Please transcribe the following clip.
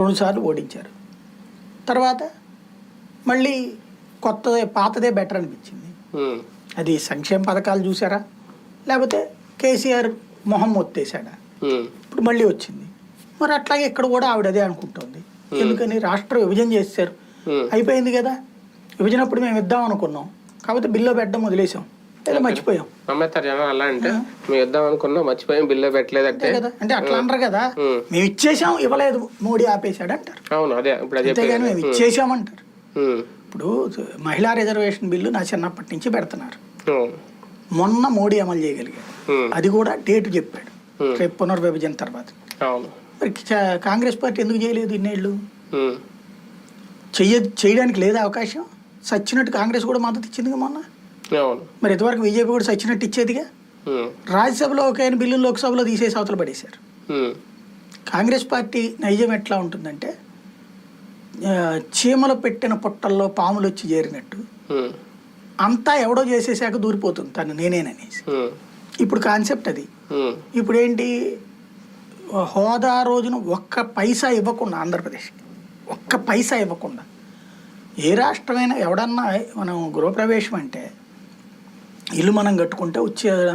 రెండుసార్లు ఓడించారు. తర్వాత మళ్ళీ కొత్తదే పాతదే బెటర్ అనిపించింది. అది సంక్షేమ పథకాలు చూసారా? లేకపోతే కేసీఆర్ మొహం మొత్తేసాడా ఉమ్, ఇప్పుడు మళ్ళీ వచ్చింది. మరి అట్లాగే ఇక్కడ కూడా ఆవిడ అదే అనుకుంటుంది. ఎందుకని రాష్ట్ర విభజన చేశారు. అయిపోయింది కదా? విభజన అప్పుడు మేము ఇద్దాం అనుకున్నాం. కాకపోతే బిల్లు పెట్టడం వదిలేసాం. లేదా మర్చిపోయాం. నమ్మేస్తారు జనం అలా అంటే మేము ఇద్దాం అనుకున్నా మర్చిపోయాం బిల్లు పెట్టలేదంటే. అంతే కదా. అంటే అట్లా అనరు కదా. మేము ఇచ్చేసాం ఇవ్వలేదు. మోడీ ఆపేశాడు అంటారు. అవును అదే ఇప్పుడు అదే అంతేగాని మేము ఇచ్చేసామంటారు ఉమ్, ఇప్పుడు మహిళా రిజర్వేషన్ బిల్లు నా చిన్నప్పటి నుంచి పెడుతున్నారు. మొన్న మోడీ అమలు చేయగలిగాడు. అది కూడా డేట్ చెప్పాడు. రేపు పునర్విభజన తర్వాత. మరి కాంగ్రెస్ పార్టీ ఎందుకు చేయలేదు ఇన్నేళ్ళు? చెయ్య చేయడానికి లేదా అవకాశం? సచ్చినట్టు కాంగ్రెస్ కూడా మద్దతు ఇచ్చిందిగా మొన్న? మరి ఇంతవరకు బీజేపీ కూడా సచ్చినట్టు ఇచ్చేదిగా? రాజ్యసభలో ఒక ఆయన బిల్లు లోక్సభలో తీసేసి అవతల పడేశారు. కాంగ్రెస్ పార్టీ నైజం ఎట్లా ఉంటుందంటే చీమలు పెట్టిన పుట్టల్లో పాములు వచ్చి చేరినట్టు అంతా ఎవడో చేసేసాక దూరిపోతుంది తను నేనేననేసి. ఇప్పుడు కాన్సెప్ట్ అది. ఇప్పుడు ఏంటి హోదా రోజున ఒక్క పైసా ఇవ్వకుండా ఆంధ్రప్రదేశ్కి. ఒక్క పైసా ఇవ్వకుండా. ఏ రాష్ట్రమైనా ఎవడన్నా మనం గృహప్రవేశం అంటే ఇల్లు మనం కట్టుకుంటే వచ్చేదన్నా